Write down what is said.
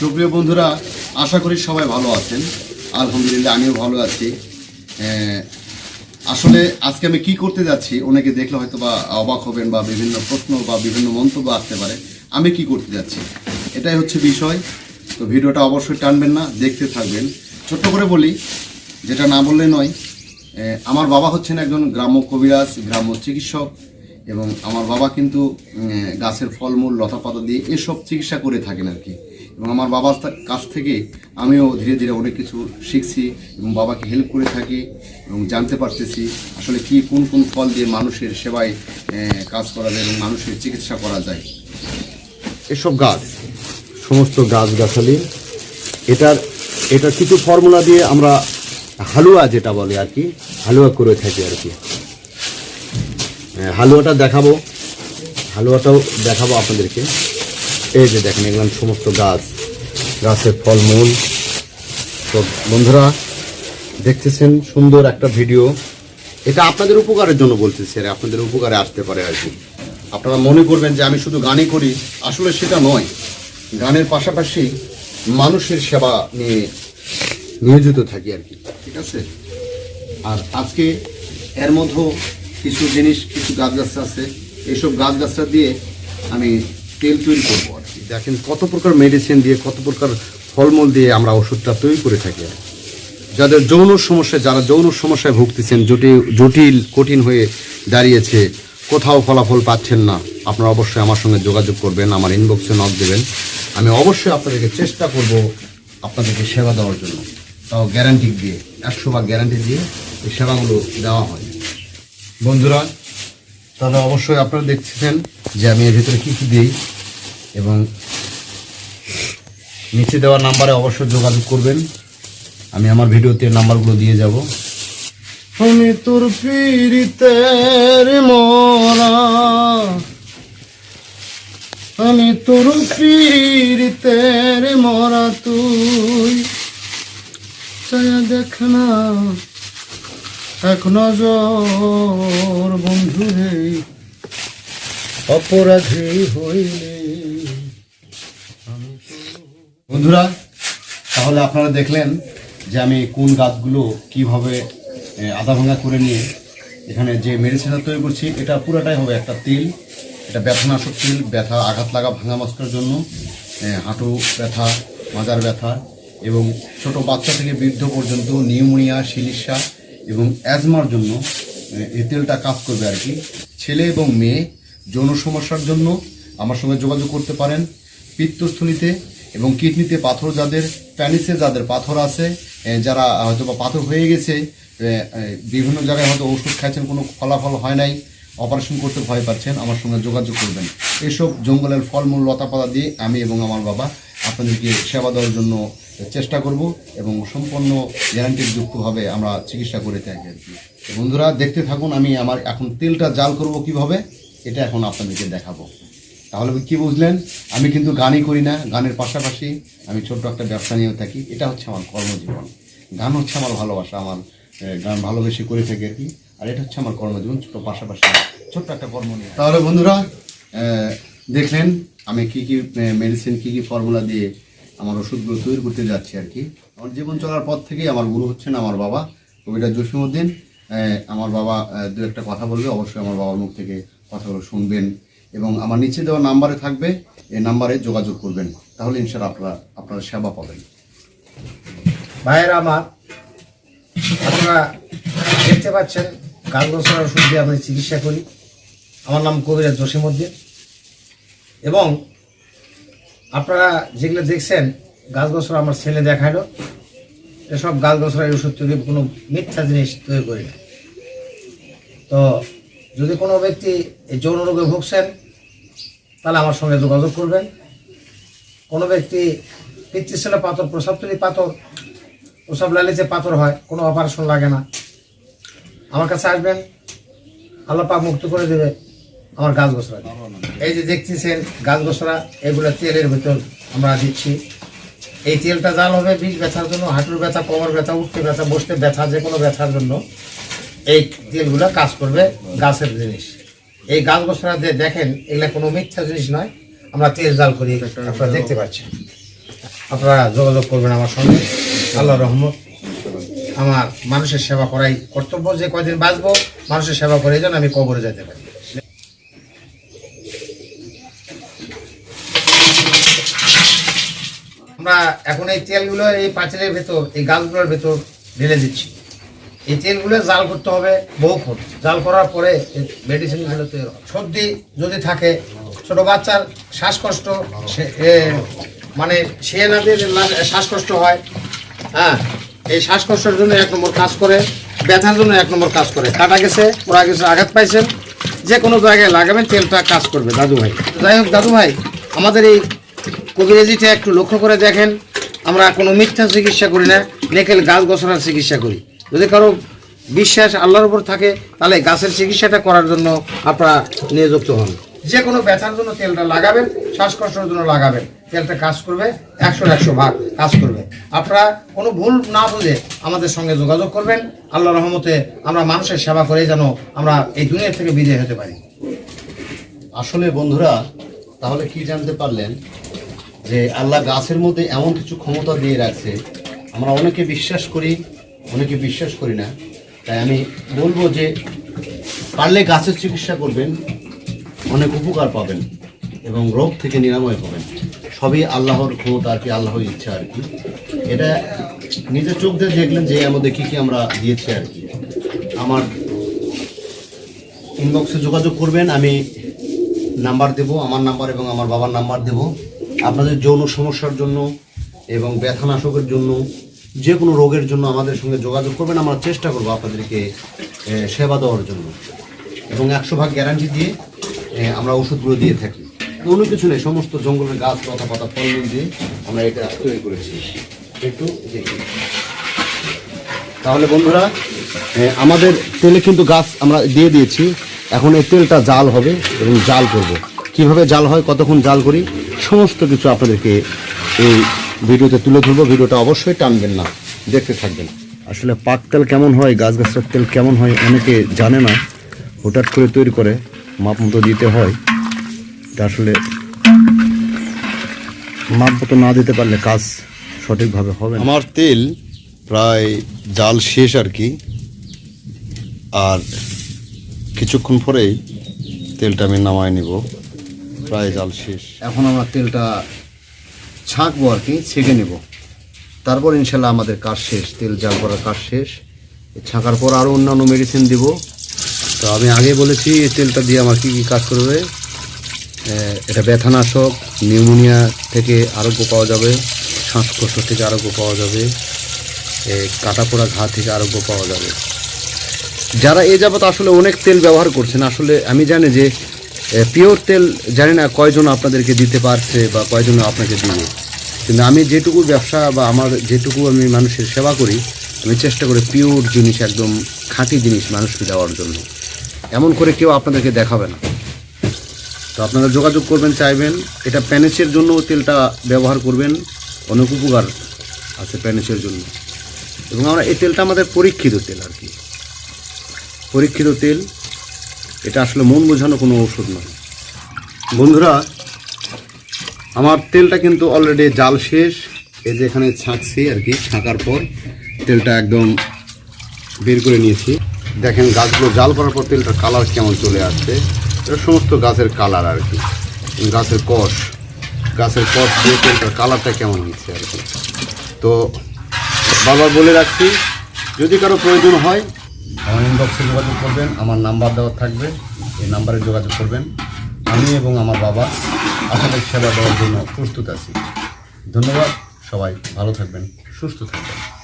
সুপ্রিয় বন্ধুরা, আশা করি সবাই ভালো আছেন। আলহামদুলিল্লাহ, আমিও ভালো আছি। আসলে আজকে আমি কি করতে যাচ্ছি, অনেকে দেখলে হয়তো বা অবাক হবেন বা বিভিন্ন প্রশ্ন বা বিভিন্ন মন্তব্য আসতে পারে। আমি কি করতে যাচ্ছি? এটাই হচ্ছে বিষয়। তো ভিডিওটা অবশ্যই টানবেন না, দেখতে থাকবেন। ছোট্ট করে বলি, যেটা না বললে নয় আমার বাবা হচ্ছেন একজন গ্রাম্য কবিরাজ, গ্রাম্য চিকিৎসক এবং আমার বাবা কিন্তু গাছের ফলমূল, লতাপাতা দিয়ে এসব চিকিৎসা করে থাকেন আর কি। এবং আমার বাবার কাছ থেকে আমিও ধীরে ধীরে অনেক কিছু শিখছি এবং বাবাকে হেল্প করে থাকি এবং জানতে পারতেছি আসলে কি, কোন কোন ফল দিয়ে মানুষের সেবায় কাজ করা যায় এবং মানুষের চিকিৎসা করা যায়। এসব গাছ, সমস্ত গাছ গাছালি এটার এটার কিছু ফর্মুলা দিয়ে আমরা হালুয়া যেটা বলে আর কি, হালুয়া করে থাকি আর কি। হালুয়াটা দেখাবো, হালুয়াটাও দেখাবো আপনাদেরকে। এই যে দেখেন, এগুলো সমস্ত গাছ, গাছের ফলমূল। তো বন্ধুরা, দেখতেছেন সুন্দর একটা ভিডিও। এটা আপনাদের উপকারের জন্য বলতেছি আর আপনাদের উপকারে আসতে পারে আর কি। আপনারা মনে করবেন যে আমি শুধু গানই করি, আসলে সেটা নয়। গানের পাশাপাশি মানুষের সেবা নিয়ে নিয়োজিত থাকি আর কি, ঠিক আছে? আর আজকে এর মধ্যে কিছু জিনিস, কিছু গাছ গাছরা আছে। এইসব গাছ গাছরা দিয়ে আমি তেল তৈরি করব। দেখেন কত প্রকার মেডিসিন দিয়ে, কত প্রকার ফলমূল দিয়ে আমরা ওষুধটা তৈরি করে থাকি। যাদের যৌন সমস্যা যারা যৌন সমস্যায় ভুগতেছেন, জটিল জটিল, কঠিন হয়ে দাঁড়িয়েছে, কোথাও ফলাফল পাচ্ছেন না, আপনারা অবশ্যই আমার সঙ্গে যোগাযোগ করবেন, আমার ইনবক্সে নক দেবেন। আমি অবশ্যই আপনাদেরকে চেষ্টা করব আপনাদেরকে সেবা দেওয়ার জন্য। তাও গ্যারান্টি দিয়ে, একশো বা গ্যারান্টি দিয়ে এই সেবাগুলো দেওয়া হয়। বন্ধুরা, তাহলে অবশ্যই আপনারা দেখছেন যে আমি এর ভিতরে কী কী দিই। এবং নিচে দেওয়া নাম্বারে অবশ্যই যোগাযোগ করবেন। আমি আমার ভিডিওতে নাম্বারগুলো দিয়ে যাব। আমি তোর পীড়িতের মরা। আমি তোর পীড়িতের মরা তুই। চায়া দেখ না। এক নজর বন্ধু রে। অপরাধী হইলে বন্ধুরা, তাহলে আপনারা দেখলেন যে আমি কোন গাছগুলো কীভাবে আধা ভাঙা করে নিয়ে এখানে যে মেডিসিনটা তৈরি করছি, এটা পুরোটাই হবে একটা তেল। এটা ব্যথানাশক তেল, ব্যথা, আঘাত লাগা, ভাঙা মস্কার জন্য হাঁটু ব্যথা, মাজার ব্যথা এবং ছোট বাচ্চা থেকে বৃদ্ধ পর্যন্ত নিউমোনিয়া শিলিসা এবং অ্যাজমার জন্য এই তেলটা কাজ করবে আর কি। ছেলে এবং মেয়ে যৌন সমস্যার জন্য আমার সঙ্গে যোগাযোগ করতে পারেন। পিত্তস্থলিতে এবং কিডনিতে পাথর যাদের, প্যানিসে যাদের পাথর আছে যারা হয়তো বা পাথর হয়ে গেছে বিভিন্ন জায়গায় হয়তো ওষুধ খাচ্ছেন কোনো ফলাফল হয় নাই, অপারেশন করতে ভয় পাচ্ছেন, আমার সঙ্গে যোগাযোগ করবেন। এসব জঙ্গলের ফলমূল, লতাপাতা দিয়ে আমি এবং আমার বাবা আপনাদেরকে সেবা দেওয়ার জন্য চেষ্টা করব এবং সম্পূর্ণ গ্যারান্টির যুক্তভাবে আমরা চিকিৎসা করে থাকি আর কি। বন্ধুরা, দেখতে থাকুন, আমি আমার এখন তেলটা জাল করব কীভাবে। এটা এখন আপনাদেরকে দেখাবো। তাহলে কি বুঝলেন? আমি কিন্তু গানই করি না, গানের পাশাপাশি আমি ছোট্ট একটা ব্যবসা নিয়েও থাকি। এটা হচ্ছে আমার কর্মজীবন। গান হচ্ছে আমার ভালোবাসা, আমার গান ভালোবেসে করে থাকি আর কি। আর এটা হচ্ছে আমার কর্মজীবন ছোট পাশাপাশি ছোট্ট একটা কর্ম নিয়ে। তাহলে বন্ধুরা দেখলেন আমি কি কি মেডিসিন কি কি ফর্মুলা দিয়ে আমার ওষুধগুলো তৈরি করতে যাচ্ছি আর কি। আমার জীবন চলার পর থেকেই আমার গুরু হচ্ছেন আমার বাবা কবিতা জসিমউদ্দিন। আমার বাবা দু একটা কথা বলবে, অবশ্যই আমার বাবার মুখ থেকে কথাগুলো শুনবেন এবং আমার নিচে দেওয়া নাম্বারে থাকবে, এই নাম্বারে যোগাযোগ করবেন। তাহলে ইনশাল্লাহ আপনারা আপনারা সেবা পাবেন। ভাইয়েরা আমার, আপনারা দেখতে পাচ্ছেন গাছ গোসলার ওষুধ দিয়ে আমি চিকিৎসা করি। আমার নাম কবিরাজ জসিমুদ্দিন এবং আপনারা যেগুলো দেখছেন গাছ গোসলা আমার ছেলে দেখাল, এসব গাছ গোসলার ওষুধ তৈরি কোনো মিথ্যা জিনিস তৈরি করি না। তো যদি কোনো ব্যক্তি এই যৌন রোগে ভুগছেন, তাহলে আমার সঙ্গে যোগাযোগ করবেন। কোনো ব্যক্তি পিতৃশিলা পাথর প্রসাবতলী পাথর, প্রসাব লালিতে পাথর হয়, কোনো অপারেশন লাগে না। আমার কাছে আসবেন, আল্লাহ পাক মুক্ত করে দেবে আমার গাছ গোসরা এই যে দেখতেছেন গাছ গোসরা এগুলো তেলের ভিতর আমরা দিচ্ছি। এই তেলটা জাল হবে বীজ ব্যথার জন্য, হাঁটুর ব্যথা, কোমর ব্যথা, উঠতে ব্যথা, বসতে ব্যথা, যে কোনো ব্যথার জন্য। এই তেলগুলো কাজ করবে গাছের জিনিস। এই গাছ গোসরা দিয়ে দেখেন, এগুলো কোনো মিথ্যা জিনিস নয়। আমরা তেল জাল করি, আপনারা দেখতে পাচ্ছেন। আপনারা যোগাযোগ করবেন আমার সঙ্গে। আল্লাহ রহমত। আমার মানুষের সেবা করাই কর্তব্য যে কয়দিন বাঁচবো, মানুষের সেবা করে যেন আমি কবরে যেতে পারি। আমরা এখন এই তেলগুলো এই পাঁচিলের ভেতর, এই গাছগুলোর ভেতর ঢেলে দিচ্ছি। এই তেলগুলো জাল করতে হবে বহুক্ষণ জাল করার পরে মেডিসিনগুলো তৈরি। সর্দি যদি থাকে, ছোট বাচ্চার শ্বাসকষ্ট মানে সে নাদের শ্বাসকষ্ট হয় হ্যাঁ এই শ্বাসকষ্টের জন্য এক নম্বর কাজ করে, ব্যথার জন্য এক নম্বর কাজ করে। কাটা গেছে ওরা গেছে, আঘাত পাইছেন, যে কোনো জায়গায় লাগাবেন, তেলটা কাজ করবে দাদু ভাই। যাই হোক, দাদু ভাই, আমাদের এই কবিরাজিটা একটু লক্ষ্য করে দেখেন। আমরা কোনো মিথ্যা চিকিৎসা করি না, নেকেল গাছ গছানোর চিকিৎসা করি। যদি কারও বিশ্বাস আল্লাহর উপর থাকে তাহলে গাছের চিকিৎসাটা করার জন্য আপনারা নিয়োজিত হন। যে কোনো ব্যথার জন্য তেলটা লাগাবেন শ্বাসকষ্টের জন্য লাগাবেন। তেলটা কাজ করবে একশো একশো ভাগ কাজ করবে। আপনারা কোনো ভুল না বুঝে আমাদের সঙ্গে যোগাযোগ করবেন। আল্লাহ রহমতে আমরা মানুষের সেবা করে যেন আমরা এই দুনিয়া থেকে বিদায় হতে পারি। আসলে বন্ধুরা তাহলে কি জানতে পারলেন যে আল্লাহ গাছের মধ্যে এমন কিছু ক্ষমতা দিয়ে রাখছে? আমরা অনেকে বিশ্বাস করি অনেকে বিশ্বাস করি না, তাই আমি বলব যে পারলে গাছের চিকিৎসা করবেন, অনেক উপকার পাবেন এবং রোগ থেকে নিরাময় পাবেন। সবই আল্লাহর ক্ষমতা আর কি, আল্লাহর ইচ্ছা আর কি। এটা নিজের চোখ দিয়ে দেখলেন যে আমাদের কী কী আমরা দিয়েছি আর কি। আমার ইনবক্সে যোগাযোগ করবেন, আমি নাম্বার দেব, আমার নাম্বার এবং আমার বাবার নাম্বার দেব। আপনাদের যৌন সমস্যার জন্য এবং ব্যথানাশকের জন্য যে কোনো রোগের জন্য আমাদের সঙ্গে যোগাযোগ করবেন, আমরা চেষ্টা করব আপনাদেরকে সেবা দেওয়ার জন্য। এবং একশো ভাগ গ্যারান্টি দিয়ে আমরা ওষুধগুলো দিয়ে থাকি। কোনো কিছু নেই, সমস্ত জঙ্গলের গাছ লতা পাতা ফলমূল দিয়ে আমরা এটা তৈরি করেছি। একটু দেখি। তাহলে বন্ধুরা আমাদের তেলে কিন্তু গাছ আমরা দিয়ে দিয়েছি। এখন এই তেলটা জাল হবে এবং জাল করব। কীভাবে জাল হয়, কতক্ষণ জাল করি, সমস্ত কিছু আপনাদেরকে এই ভিডিওতে তুলে ধরবো ভিডিওটা অবশ্যই টানবেন না দেখতে থাকবেন। আসলে পাক তেল কেমন হয় গাছ গাছের তেল কেমন হয় অনেকে জানে না। হঠাৎ করে তৈরি করে মাপ মতো দিতে হয়। এটা আসলে মাপ মতো না দিতে পারলে কাজ সঠিকভাবে হবে আমার তেল প্রায় জাল শেষ আর কি। আর কিছুক্ষণ পরেই তেলটা আমি নামায় নিব। প্রায় জাল শেষ। এখন আমার তেলটা ছাঁকবো আর কি, ছেঁকে নেব। তারপর ইনশাল্লাহ আমাদের কাজ শেষ, তেল জাল করার কাজ শেষ। ছাঁকার পর আরও অন্যান্য মেডিসিন দিব। তো আমি আগে বলেছি, এই তেলটা দিয়ে আমার কী কী কাজ করবে? এটা ব্যথানাশক, নিউমোনিয়া থেকে আরোগ্য পাওয়া যাবে, শ্বাসকষ্ট থেকে আরোগ্য পাওয়া যাবে কাটা পোড়া ঘা থেকে আরোগ্য পাওয়া যাবে। যারা এ যাবত আসলে অনেক তেল ব্যবহার করছেন, আসলে আমি জানি যে পিওর তেল জানি না কয়জন আপনাদেরকে দিতে পারছে বা কয়জন আপনাকে দিবে। কিন্তু আমি যেটুকু ব্যবসা বা আমার যেটুকু আমি মানুষের সেবা করি, আমি চেষ্টা করি পিওর জিনিস একদম খাঁটি জিনিস মানুষকে দেওয়ার জন্য। এমন করে কেউ আপনাদেরকে দেখাবে না। তো আপনারা যোগাযোগ করবেন, চাইবেন। এটা প্যানেসের জন্য তেলটা ব্যবহার করবেন। অনেক উপকার আছে প্যানেসের জন্য। এবং আমরা এই তেলটা আমাদের পরীক্ষিত তেল আর কি। পরীক্ষিত তেল, এটা আসলে মন বোঝানো কোনো ওষুধ নয়। বন্ধুরা আমার তেলটা কিন্তু অলরেডি জাল শেষ। এই যে এখানে ছাঁকছি আর কি, ছাঁকার পর তেলটা একদম বের করে নিয়েছি। দেখেন গাছগুলো জাল করার পর তেলটার কালার কেমন চলে আসছে। এটা সমস্ত গাছের কালার আর কি। গাছের কষ গাছের কষ দিয়ে তেলটার কালারটা কেমন হচ্ছে আর কি। তো বারবার বলে রাখছি, যদি কারও প্রয়োজন হয়, আমার ইনবক্সে যোগাযোগ করবেন, আমার নাম্বার দেওয়া থাকবে, এই নাম্বারে যোগাযোগ করবেন। আমি এবং আমার বাবা আপনাদের সেবা দেওয়ার জন্য প্রস্তুত আছি। ধন্যবাদ, সবাই ভালো থাকবেন, সুস্থ থাকবেন।